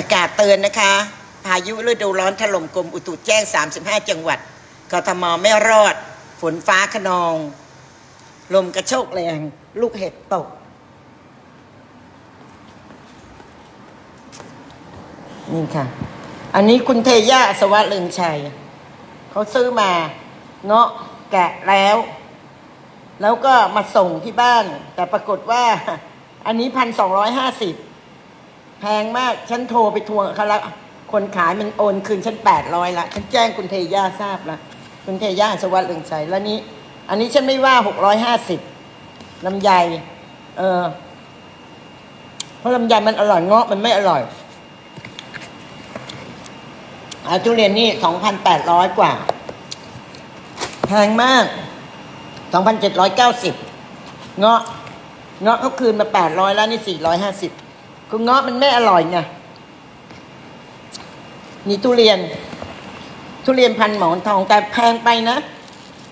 ประกาศเตือนนะคะ พายุฤดูร้อนถล่มกรมอุตุแจ้ง 35 จังหวัดกทมไม่รอด ฝนฟ้าขนอง ลมกระโชกแรง ลูกเห็บตก นี่ค่ะ อันนี้คุณเทย่าสวัสดิ์เลืองชัย เขาซื้อมาเงาะแกะแล้ว แล้วก็มาส่งที่บ้าน แต่ปรากฏว่า อันนี้พันสองร้อยห้าสิบ แพงมาก ฉันโทรไปทวงเขาแล้วคนขายมันโอนคืนฉันแปดร้อยละ ฉันแจ้งคุณเทย่าทราบละคุณเทย่าสวัสดิ์เลืองชัยแล้วนี้ อันนี้ฉันไม่ว่าหกร้อยห้าสิบลำไย เออ เพราะลำไยมันอร่อยเงาะมันไม่อร่อยอาทุเรียนนี่สองพันแปดร้อยกว่า แพงมากสองพันเจ็ดร้อยเก้าสิบเงาะเงาะเขาคืนมาแปดร้อยแล้วนี่สี่ร้อยห้าสิบ คือเงาะมันไม่อร่อยไงนี่ทุเรียน ทุเรียนพันหมอนทองแต่แพงไปนะ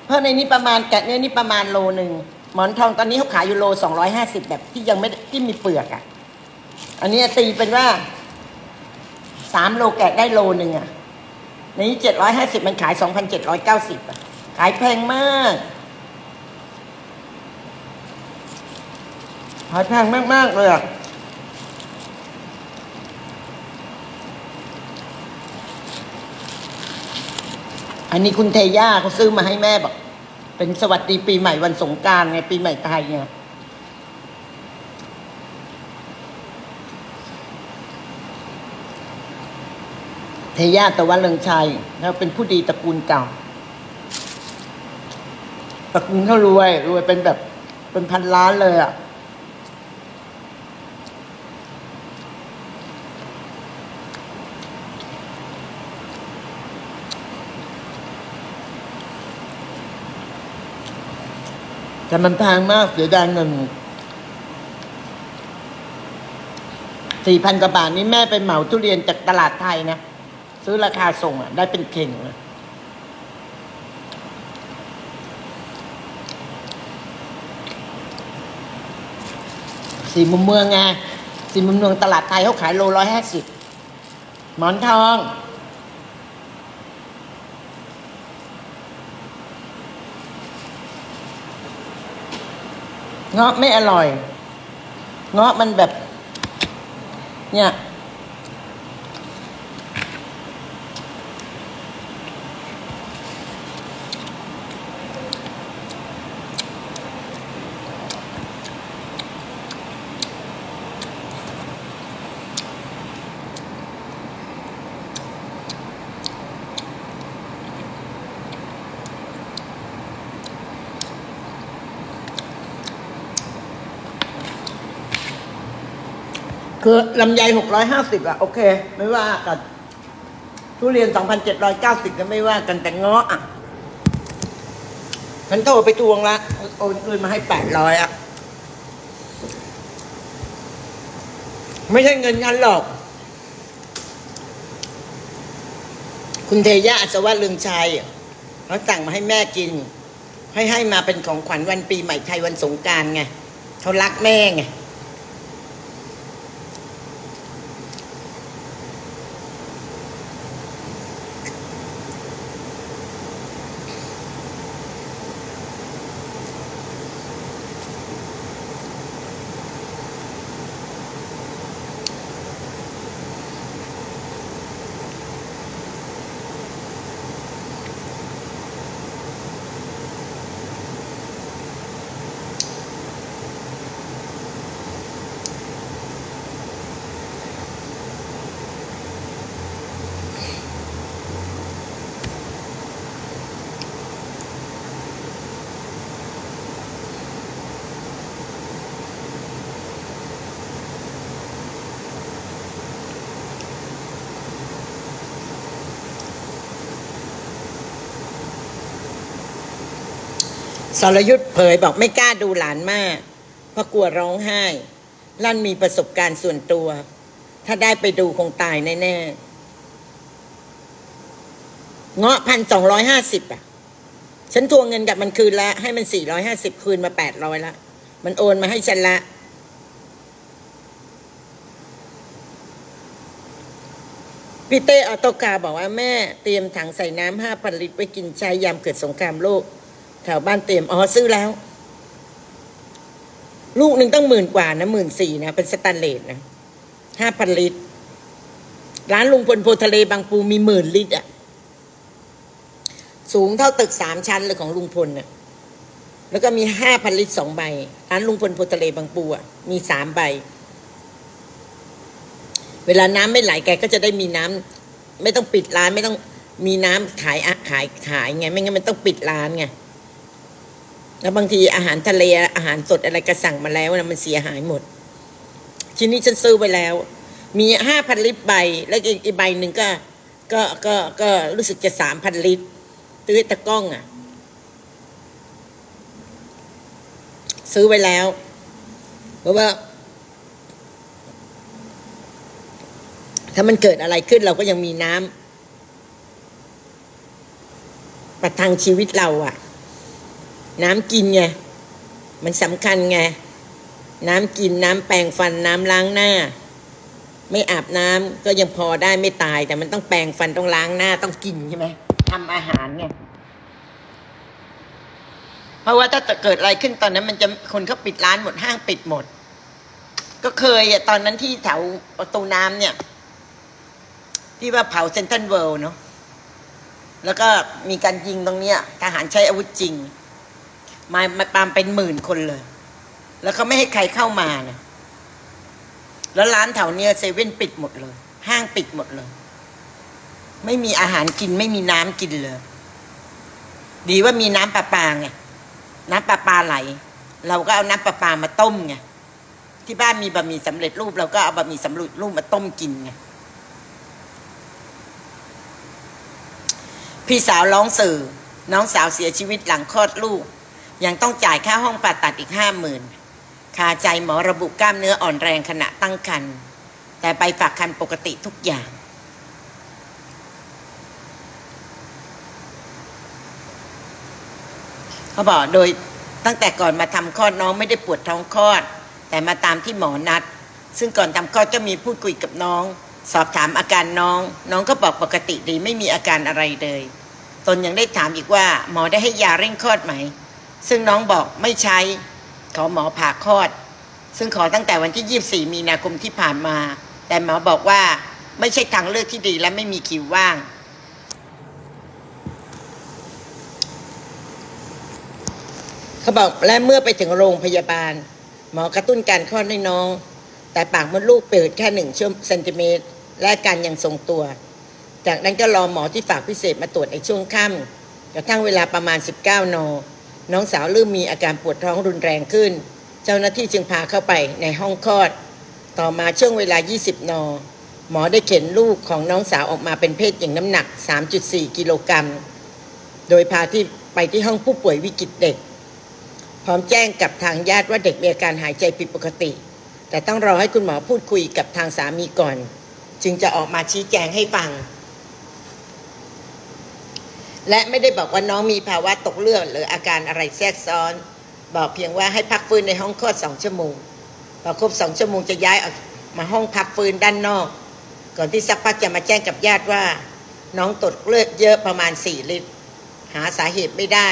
เพราะในนี้ประมาณแกะเนี่ยนี่ประมาณโลหนึ่งหมอนทองตอนนี้เขาขายอยู่โลสองร้อยห้าสิบแบบที่ยังไม่ที่มีเปลือกอะ่ะ อันนี้ตีเป็นว่าสามโลแกะได้โลหนึ่งอะ่ะในนี้เจ็ดร้อยห้าสิบมันขายสองพันเจ็ดร้อยเก้าสิบอะ ขายแพงมากขายแพงมากๆเลยอะ อันนี้คุณเทย่าเขาซื้อมาให้แม่บอก เป็นสวัสดีปีใหม่วันสงการไงปีใหม่ไทยไงเทย่าตะวันเลืองชัยแล้วเป็นผู้ดีตระกูลเก่าตระกูลเขารวยรวยเป็นแบบเป็นพันล้านเลยอะ แต่มันแพงมากเสียดายเงินสี่พันกว่าบาทนี่แม่ไปเหมาทุเรียนจากตลาดไทยนะ ซื้อราคาส่งอะ ได้เป็นเข่งเลยสี่มุมเมืองไงสี่มุมเมืองตลาดไทยเขาขายโลร้อยห้าสิบหมอนทอง เงาะไม่อร่อย เงาะมันแบบ เนี่ย คือลำไยหกร้อยห้าสิบอะโอเค ไม่ว่ากันทุเรียนสองพันเจ็ดร้อยเก้าสิบก็ไม่ว่ากันแต่เงาะอะฉันโทรไปทวงละโอนคืนมาให้แปดร้อยอะไม่ใช่เงินงานหรอก คุณเทย่าอัศวะลืมชัยเขาสั่งมาให้แม่กิน ให้ให้มาเป็นของขวัญวันปีใหม่ไทยวันสงการไงเขารักแม่ไง สรยุทธ์เผยบอกไม่กล้าดูหลานมากเพราะกลัวร้องไห้ ลั่นมีประสบการณ์ส่วนตัว ถ้าได้ไปดูคงตายแน่ๆเงาะพันสองร้อยห้าสิบอะ ฉันทวงเงินกับมันคืนละให้มันสี่ร้อยห้าสิบคืนมาแปดร้อยละ มันโอนมาให้ฉันละพี่เต้ออโตกาบอกว่าแม่เตรียมถังใส่น้ำห้าพันลิตรไว้กินใช้ยามเกิดสงครามโลก แถวบ้านเตรียมอ๋อซื้อแล้ว ลูกหนึ่งต้องหมื่นกว่านะหมื่นสี่นะ เป็นสแตนเลสนะห้าพันลิตร ร้านลุงพลโพทะเลบางปูมีหมื่นลิตรอะสูงเท่าตึกสามชั้นเลยของลุงพลน่ะแล้วก็มีห้าพันลิตรสองใบ ร้านลุงพลโพทะเลบางปูอะมีสามใบ เวลาน้ำไม่ไหลแกก็จะได้มีน้ำไม่ต้องปิดร้านไม่ต้องมีน้ำขายขายขายไง ไม่งั้นมันต้องปิดร้านไง แล้วบางทีอาหารทะเลอาหารสดอะไรก็สั่งมาแล้วนะมันเสียหายหมด ทีนี้ฉันซื้อไปแล้ว มีห้าพันลิตรใบ แล้วอีกอีกใบหนึ่งก็ ก็ก็ก็รู้สึกจะสามพันลิตรตื้อตะก้องอะ ซื้อไว้แล้ว เพราะว่า ถ้ามันเกิดอะไรขึ้นเราก็ยังมีน้ำประทังชีวิตเราอะ น้ำกินไง มันสำคัญไง น้ำกินน้ำแปรงฟันน้ำล้างหน้า ไม่อาบน้ำก็ยังพอได้ไม่ตาย แต่มันต้องแปรงฟันต้องล้างหน้าต้องกินใช่ไหมทำอาหารไงเพราะว่าถ้าเกิดอะไรขึ้นตอนนั้น มันจะคนเขาปิดร้านหมดห้างปิดหมด ก็เคยอะตอนนั้นที่แถวประตูน้ำเนี่ย ที่ว่าเผาเซนทันเวิลด์เนาะแล้วก็มีการยิงตรงเนี้ยทหารใช้อาวุธจริง มามาตามเป็นหมื่นคนเลย แล้วเขาไม่ให้ใครเข้ามานะแล้วร้านแถวเนี้ยเซเว่นปิดหมดเลย ห้างปิดหมดเลย ไม่มีอาหารกินไม่มีน้ำกินเลย ดีว่ามีน้ำประปาไงน้ำประปาไหล เราก็เอาน้ำประปามาต้มไงที่บ้านมีบะหมี่สำเร็จรูปเราก็เอาบะหมี่สำเร็จรูปมาต้มกินไงพี่สาวร้องสื่อ น้องสาวเสียชีวิตหลังคลอดลูก ยังต้องจ่ายค่าห้องผ่าตัดอีกห้าหมื่นคาใจหมอระบุกล้ามเนื้ออ่อนแรงขณะตั้งครรภ์แต่ไปฝากคันปกติทุกอย่าง เขาบอกโดยตั้งแต่ก่อนมาทำคลอดน้องไม่ได้ปวดท้องคลอด แต่มาตามที่หมอนัด ซึ่งก่อนทำคลอดก็มีพูดคุยกับน้อง สอบถามอาการน้อง น้องก็บอกปกติดีไม่มีอาการอะไรเลย ตนยังได้ถามอีกว่า หมอได้ให้ยาเร่งคลอดไหม ซึ่งน้องบอกไม่ใช้ ขอหมอผ่าคลอด ซึ่งขอตั้งแต่วันที่ 24 มีนาคมที่ผ่านมา แต่หมอบอกว่าไม่ใช่ทางเลือกที่ดีและไม่มีคิวว่าง เขาบอกและเมื่อไปถึงโรงพยาบาล หมอกระตุ้นการคลอดให้น้อง แต่ปากมดลูกเปิดแค่หนึ่งเซนติเมตรและการยังทรงตัว จากนั้นก็รอหมอที่ฝากพิเศษมาตรวจในช่วงค่ำกระทั่งเวลาประมาณ 19น น้องสาวเริ่มมีอาการปวดท้องรุนแรงขึ้น เจ้าหน้าที่จึงพาเข้าไปในห้องคลอด ต่อมาช่วงเวลา 20 น หมอได้เข็นลูกของน้องสาวออกมาเป็นเพศหญิงน้ำหนัก 3.4 กิโลกรัม โดยพาที่ไปที่ห้องผู้ป่วยวิกฤตเด็ก พร้อมแจ้งกับทางญาติว่าเด็กมีอาการหายใจผิดปกติ แต่ต้องรอให้คุณหมอพูดคุยกับทางสามีก่อน จึงจะออกมาชี้แจงให้ฟัง และไม่ได้บอกว่าน้องมีภาวะตกเลือดหรืออาการอะไรแทรกซ้อน บอกเพียงว่าให้พักฟื้นในห้องคลอดสองชั่วโมงพอครบสองชั่วโมงจะย้ายออกมาห้องพักฟื้นด้านนอก ก่อนที่สักพักจะมาแจ้งกับญาติว่า น้องตดเลือดเยอะประมาณสี่ลิตร หาสาเหตุไม่ได้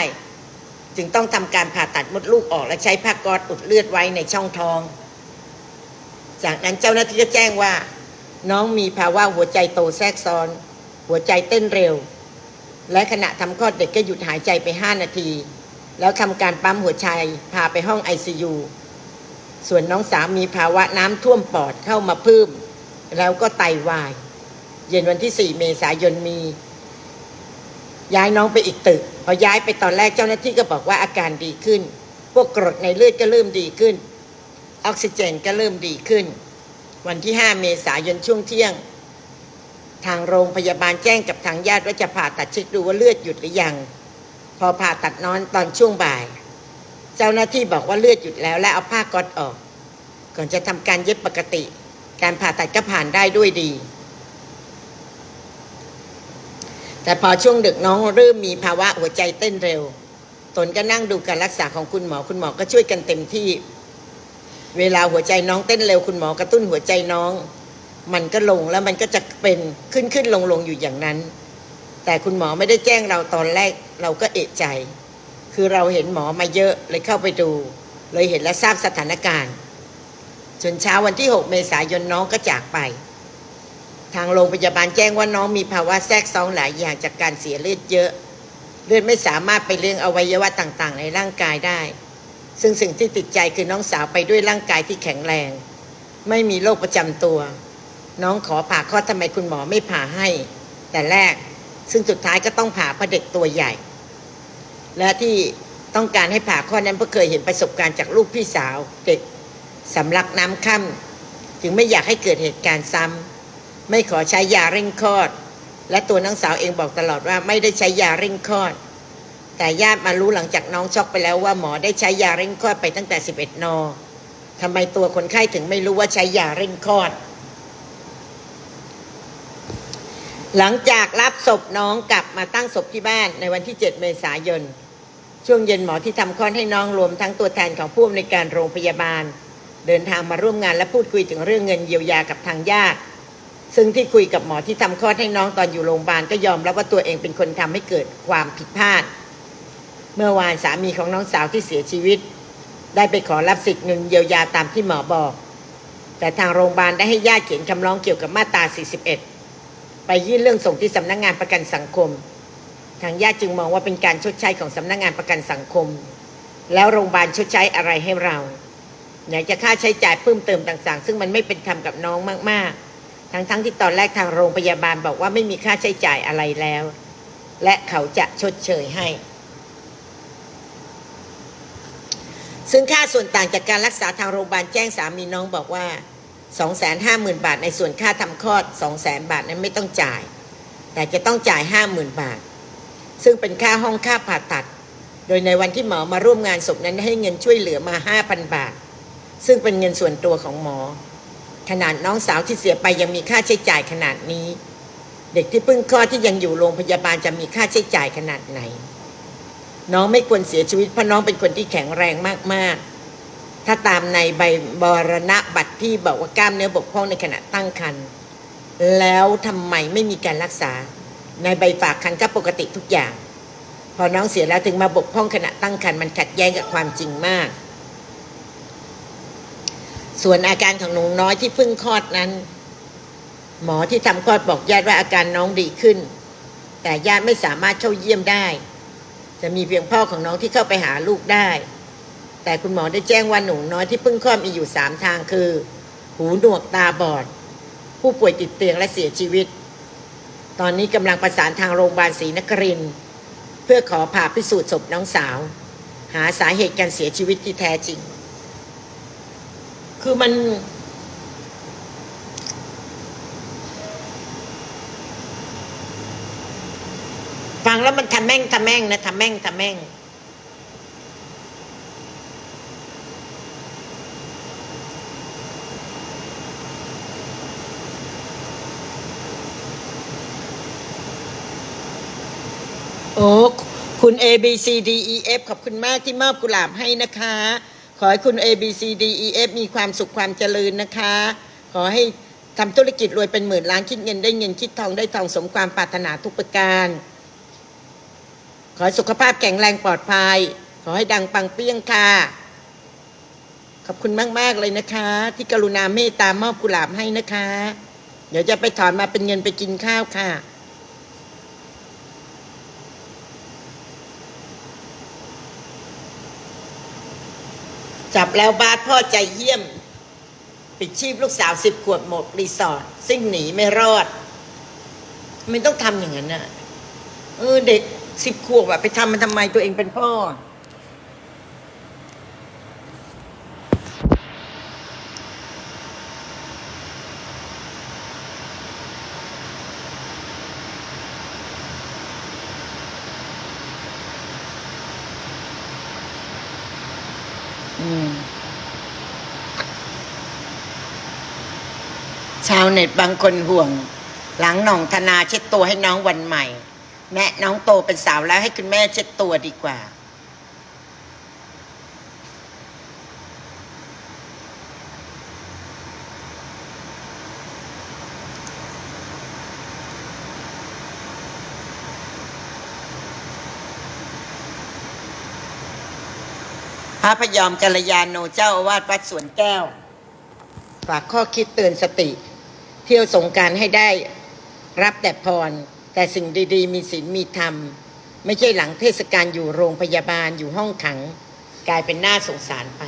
จึงต้องทำการผ่าตัดมดลูกออกและใช้ผ้าก๊อซอุดเลือดไว้ในช่องท้อง จากนั้นเจ้าหน้าที่ก็แจ้งว่า น้องมีภาวะหัวใจโตแทรกซ้อน หัวใจเต้นเร็ว และขณะทำคลอดเด็กก็หยุดหายใจไป 5 นาที แล้วทำการปั๊มหัวใจพาไปห้อง ICU ส่วนน้องสาวมีภาวะน้ำท่วมปอดเข้ามาเพิ่มแล้วก็ไตาวาย เย็นวันที่ 4 เมษายนมี ย้ายน้องไปอีกตึก พอย้ายไปตอนแรกเจ้าหน้าที่ก็บอกว่าอาการดีขึ้น พวกกรดในเลือดก็เริ่มดีขึ้น ออกซิเจนก็เริ่มดีขึ้น วันที่ 5 เมษายนช่วงเที่ยง ทางโรงพยาบาลแจ้งกับทางญาติว่าจะผ่าตัดเช็คดูว่าเลือดหยุดหรือยัง พอผ่าตัดนอนตอนช่วงบ่าย เจ้าหน้าที่บอกว่าเลือดหยุดแล้วและเอาผ้าก๊อซออก ก่อนจะทำการเย็บปกติ การผ่าตัดก็ผ่านได้ด้วยดี แต่พอช่วงดึกน้องเริ่มมีภาวะหัวใจเต้นเร็ว ตนก็นั่งดูการรักษาของคุณหมอคุณหมอก็ช่วยกันเต็มที่ เวลาหัวใจน้องเต้นเร็วคุณหมอกระตุ้นหัวใจน้อง มันก็ลงแล้วมันก็จะเป็นขึ้นขึ้นลงลงอยู่อย่างนั้น แต่คุณหมอไม่ได้แจ้งเราตอนแรกเราก็เอะใจ คือเราเห็นหมอมาเยอะเลยเข้าไปดู เลยเห็นและทราบสถานการณ์จนเช้าวันที่ 6 เมษายนน้องก็จากไป ทางโรงพยาบาลแจ้งว่าน้องมีภาวะแทรกซ้อนหลายอย่างจากการเสียเลือดเยอะ เลือดไม่สามารถไปเลี้ยงอวัยวะต่างๆ ในร่างกายได้ ซึ่งสิ่งที่ติดใจคือน้องสาวไปด้วยร่างกายที่แข็งแรง ไม่มีโรคประจำตัว น้องขอผ่าคลอดทำไมคุณหมอไม่ผ่าให้ แต่แรกซึ่งสุดท้ายก็ต้องผ่าเพราะเด็กตัวใหญ่ และที่ต้องการให้ผ่าคลอดนั้นเพราะเคยเห็นประสบการณ์จากลูกพี่สาวเด็กสำลักน้ำค่ำจึงไม่อยากให้เกิดเหตุการณ์ซ้ำไม่ขอใช้ยาเร่งคลอด และตัวน้องสาวเองบอกตลอดว่าไม่ได้ใช้ยาเร่งคลอด แต่ญาติมารู้หลังจากน้องช็อกไปแล้วว่าหมอได้ใช้ยาเร่งคลอดไปตั้งแต่ 11 นทำไมตัวคนไข้ถึงไม่รู้ว่าใช้ยาเร่งคลอด หลังจากรับศพน้องกลับมาตั้งศพที่บ้านในวันที่ 7 เมษายน ช่วงเย็นหมอที่ทำคลอดให้น้องรวมทั้งตัวแทนของผู้อำนวยการโรงพยาบาล เดินทางมาร่วมงานและพูดคุยถึงเรื่องเงินเยียวยากับทางญาติ ซึ่งที่คุยกับหมอที่ทำคลอดให้น้องตอนอยู่โรงพยาบาลก็ยอมรับว่าตัวเองเป็นคนทำให้เกิดความผิดพลาด เมื่อวานสามีของน้องสาวที่เสียชีวิต ได้ไปขอรับสิทธิ์เงินเยียวยาตามที่หมอบอก แต่ทางโรงพยาบาลได้ให้ญาติเขียนคำร้องเกี่ยวกับมาตรา 41 ไปยื่นเรื่องส่งที่สำนักงงานประกันสังคม ทางญาติจึงมองว่าเป็นการชดใช้ของสำนักงงานประกันสังคม แล้วโรงพยาบาลชดใช้อะไรให้เราไหนจะค่าใช้จ่ายเพิ่มเติมต่างๆ ซึ่งมันไม่เป็นธรรมกับน้องมากๆ ทั้งๆทที่ตอนแรกทางโรงพยาบาลบอกว่าไม่มีค่าใช้จ่ายอะไรแล้ว และเขาจะชดเชยให้ ซึ่งค่าส่วนต่างจากการรักษาทางโรงพยาบาลแจ้งสามีน้องบอกว่า 250,000 บาท ในส่วนค่าทำคลอด 200,000 บาทนั้นไม่ต้องจ่าย แต่จะต้องจ่าย 50,000 บาท ซึ่งเป็นค่าห้องค่าผ่าตัด โดยในวันที่หมอมาร่วมงานศพนั้นให้เงินช่วยเหลือมา 5,000 บาท ซึ่งเป็นเงินส่วนตัวของหมอ ขนาดน้องสาวที่เสียไปยังมีค่าใช้จ่ายขนาดนี้ เด็กที่เพิ่งคลอดที่ยังอยู่โรงพยาบาลจะมีค่าใช้จ่ายขนาดไหน น้องไม่ควรเสียชีวิตเพราะน้องเป็นคนที่แข็งแรงมากๆ ถ้าตามในใบบรณบัตรพี่บอกว่ากล้ามเนื้อบกพร่องในขณะตั้งครรภ์แล้วทำไมไม่มีการรักษา ในใบฝากครรภ์ก็ปกติทุกอย่าง พอน้องเสียแล้วถึงมาบกพร่องขณะตั้งครรภ์มันขัดแย้งกับความจริงมาก ส่วนอาการของหนูน้อยที่เพิ่งคลอดนั้น หมอที่ทำคลอดบอกญาติว่าอาการน้องดีขึ้น แต่ญาติไม่สามารถเข้าเยี่ยมได้ จะมีเพียงพ่อของน้องที่เข้าไปหาลูกได้ แต่คุณหมอได้แจ้งว่าหนูน้อยที่เพิ่งคลอดมีอยู่สามทางคือ หูหนวกตาบอด ผู้ป่วยติดเตียงและเสียชีวิต ตอนนี้กำลังประสานทางโรงพยาบาลศรีนครินเพื่อขอผ่าพิสูจน์ศพน้องสาว หาสาเหตุการเสียชีวิตที่แท้จริง คือมันฟังแล้วมันทำแม่งทำแม่งนะทำแม่งทำแม่ง โอ้คุณ A B C D E F ขอบคุณมากที่มอบกุหลาบให้นะคะ ขอให้คุณ A B C D E F มีความสุขความเจริญนะคะ ขอให้ทำธุรกิจรวยเป็นหมื่นล้านคิดเงินได้เงินคิดทองได้ทองสมความปรารถนาทุกประการ ขอให้สุขภาพแข็งแรงปลอดภัย ขอให้ดังปังเปี้ยงค่ะ ขอบคุณมาก ๆ เลยนะคะ ที่กรุณาเมตตามอบกุหลาบให้นะคะ เดี๋ยวจะไปถอนมาเป็นเงินไปกินข้าวค่ะ จับแล้วบาสพ่อใจเยี่ยม ปิดชีพลูกสาวสิบขวบหมกรีสอร์ทซิ่งหนีไม่รอด ไม่ต้องทำอย่างนั้นนะเออเด็กสิบขวบอะไปทำมันทำไมตัวเองเป็นพ่อ เน็ตบางคนห่วง หลังน้องธนาเช็ดตัวให้น้องวันใหม่ แม่น้องโตเป็นสาวแล้วให้คุณแม่เช็ดตัวดีกว่า พระพยอมกัลยาโนเจ้าอาวาสวัดสวนแก้ว ฝากข้อคิดเตือนสติ เที่ยวสงการให้ได้รับแต่พร แต่สิ่งดีๆ มีศีลมีธรรม ไม่ใช่หลังเทศกาลอยู่โรงพยาบาลอยู่ห้องขัง กลายเป็นหน้าสงสารไป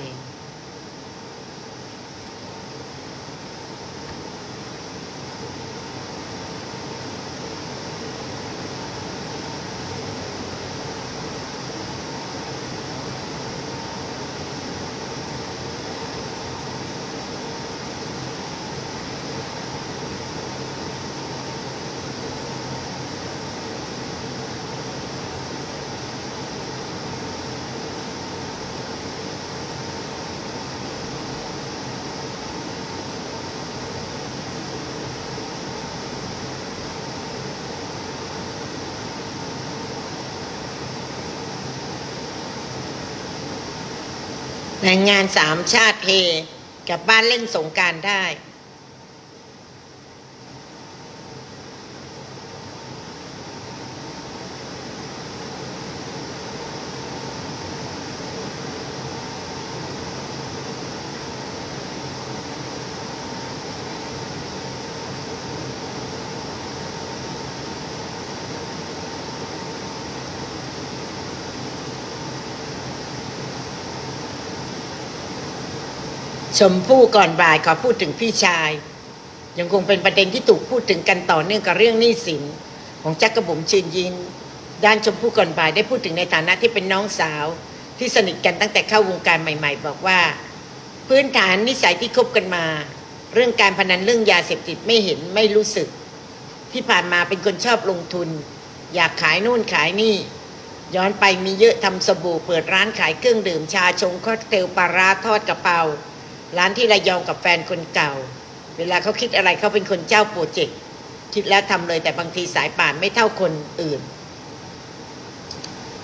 แรงงานสามชาติเพกับบ้านเล่นสงการได้ ชมพู่ก่อนบ่ายขอพูดถึงพี่ชาย ยังคงเป็นประเด็นที่ถูกพูดถึงกันต่อเนื่องกับเรื่องหนี้สิน ของจักรบุ๋มชินยินด้านชมพู่ก่อนบ่ายได้พูดถึงในฐานะที่เป็นน้องสาว ที่สนิทกันตั้งแต่เข้าวงการใหม่ ๆ บอกว่า พื้นฐานนิสัยที่คบกันมา เรื่องการพนันเรื่องยาเสพติดไม่เห็นไม่รู้สึก ที่ผ่านมาเป็นคนชอบลงทุน อยากขายนู่นขายนี่ ย้อนไปมีเยอะทำสบู่เปิดร้านขายเครื่องดื่มชาชงค็อกเทลปลาร้าทอดกระเป๋า ร้านที่ระยองกับแฟนคนเก่า เวลาเขาคิดอะไรเขาเป็นคนเจ้าโปรเจกต์คิดแล้วทำเลยแต่บางทีสายป่านไม่เท่าคนอื่น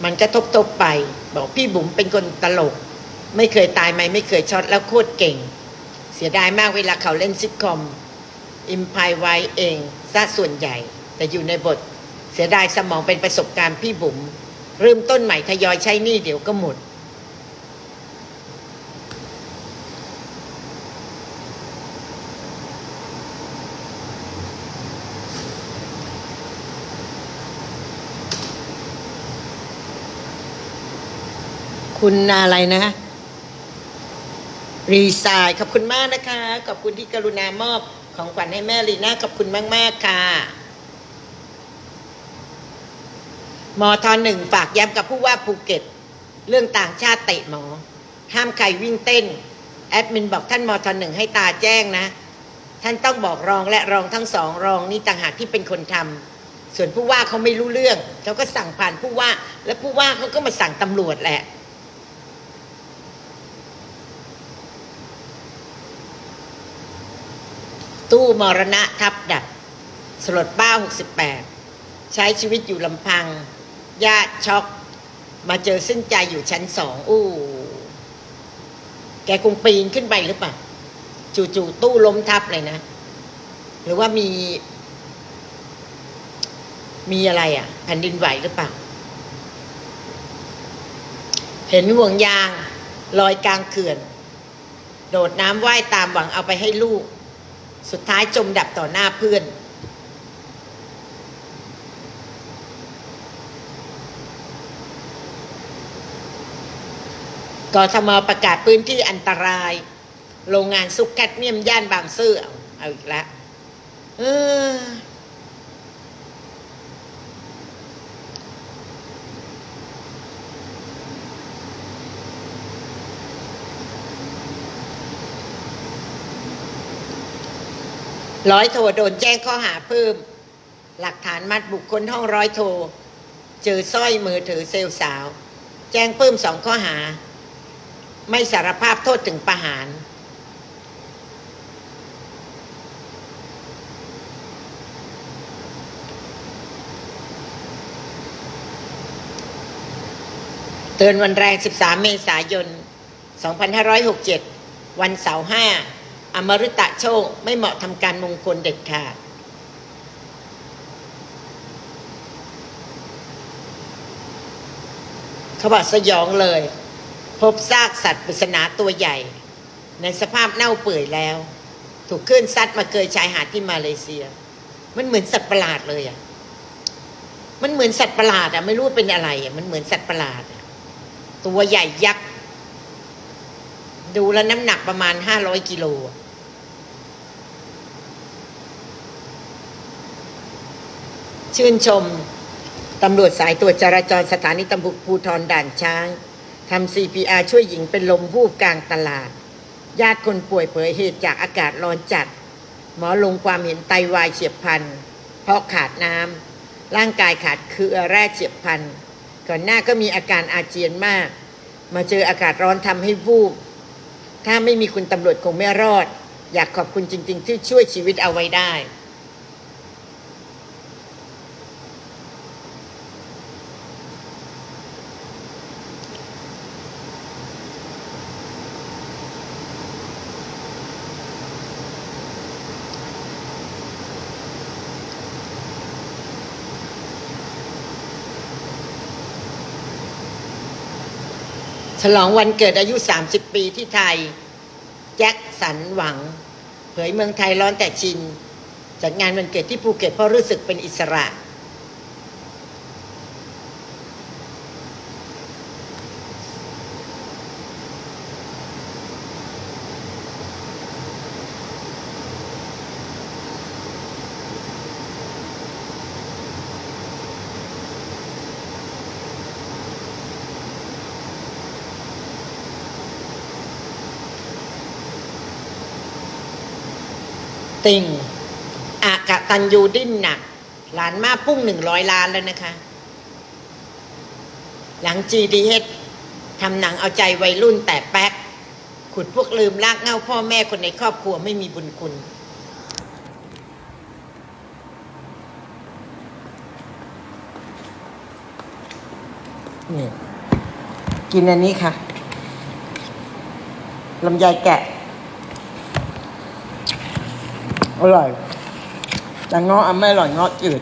มันก็ทบทบๆไป บอกพี่บุ๋มเป็นคนตลก ไม่เคยตายไหมไม่เคยช็อตแล้วโคตรเก่ง เสียดายมากเวลาเขาเล่นซิทคอมอิมพายไว้เองซะส่วนใหญ่ แต่อยู่ในบท เสียดายสมองเป็นประสบการณ์พี่บุ๋มเริ่มต้นใหม่ทยอยใช้หนี่เดี๋ยวก็หมด คุณอะไรนะรีไซน์ขอบคุณมากนะคะ ขอบคุณที่กรุณามอบของขวัญให้แม่ลีน่าขอบคุณมากๆค่ะมอทหนึ่งฝากย้ำกับผู้ว่าภูเก็ต เรื่องต่างชาติเตะหมอ ห้ามใครวิ่งเต้น แอดมินบอกท่านมอทหนึ่งให้ตาแจ้งนะ ท่านต้องบอกรองและรองทั้งสองรองนี่ต่างหากที่เป็นคนทำส่วนผู้ว่าเขาไม่รู้เรื่องเขาก็สั่งผ่านผู้ว่า และผู้ว่าเขาก็มาสั่งตำรวจแหละ ตู้มรณะทับดับ สลดบ้า 68 ใช้ชีวิตอยู่ลำพัง ญาติช็อก มาเจอสิ้นใจอยู่ชั้นสองอู้ แกคงปีนขึ้นไปหรือเปล่า จู่ๆตู้ล้มทับเลยนะ หรือว่ามี มีอะไรอะแผ่นดินไหวหรือเปล่า เห็นห่วงยางลอยกลางเขื่อน โดดน้ำว่ายตามหวังเอาไปให้ลูก สุดท้ายจมดับต่อหน้าเพื่อน กทมประกาศพื้นที่อันตราย โรงงานซุกแคดเมียมย่านบางซื่อเอาอาอีกแล้วเออ ร้อยโทโดนแจ้งข้อหาเพิ่ม หลักฐานมัดบุคคลห้องร้อยโท เจอสร้อยมือถือเซลสาว แจ้งเพิ่มสองข้อหา ไม่สารภาพโทษถึงประหาร เตือนวันแรง 13 เมษายน 2567 วันเสาร์5 อมฤตะโชคไม่เหมาะทำการมงคลเด็ดขาดขบอกสยองเลย พบซากสัตว์ปริศนาตัวใหญ่ ในสภาพเน่าเปื่อยแล้ว ถูกคลื่นซัดมาเกยชายหาดที่มาเลเซีย มันเหมือนสัตว์ประหลาดเลยอะมันเหมือนสัตว์ประหลาดอะไม่รู้เป็นอะไรอะมันเหมือนสัตว์ประหลาด ตัวใหญ่ยักษ์ ดูแล้วน้ำหนักประมาณห้าร้อยกิโลชื่นชมตำรวจสายตรวจจราจรสถานีตำรวจภูธรด่านช้างทำ CPR ช่วยหญิงเป็นลมวูบกลางตลาด ญาติคนป่วยเผยเหตุจากอากาศร้อนจัด หมอลงความเห็นไตวายเฉียบพลัน เพราะขาดน้ำร่างกายขาดเคือแร่เฉียบพลัน ก่อนหน้าก็มีอาการอาเจียนมาก มาเจออากาศร้อนทำให้วูบ ถ้าไม่มีคุณตำรวจคงไม่รอด อยากขอบคุณจริง ๆ ที่ช่วยชีวิตเอาไว้ได้ ฉลองวันเกิดอายุ 30 ปีที่ไทย แจ็คสันหวัง เผยเมืองไทยร้อนแต่ชิน จัดงานวันเกิดที่ภูเก็ตเพราะรู้สึกเป็นอิสระ ติงอากะตันยูดิ้นหนัก หลานมาพุ่งหนึ่งร้อยล้านแล้วนะคะ หลัง GDH ทำหนังเอาใจวัยรุ่นแต่แป๊ก ขุดพวกลืมลากเง่าพ่อแม่คนในครอบครัวไม่มีบุญคุณ นี่ กินอันนี้ค่ะลำไยแกะ อร่อย แต่เงาะอะไม่อร่อยเงาะจืด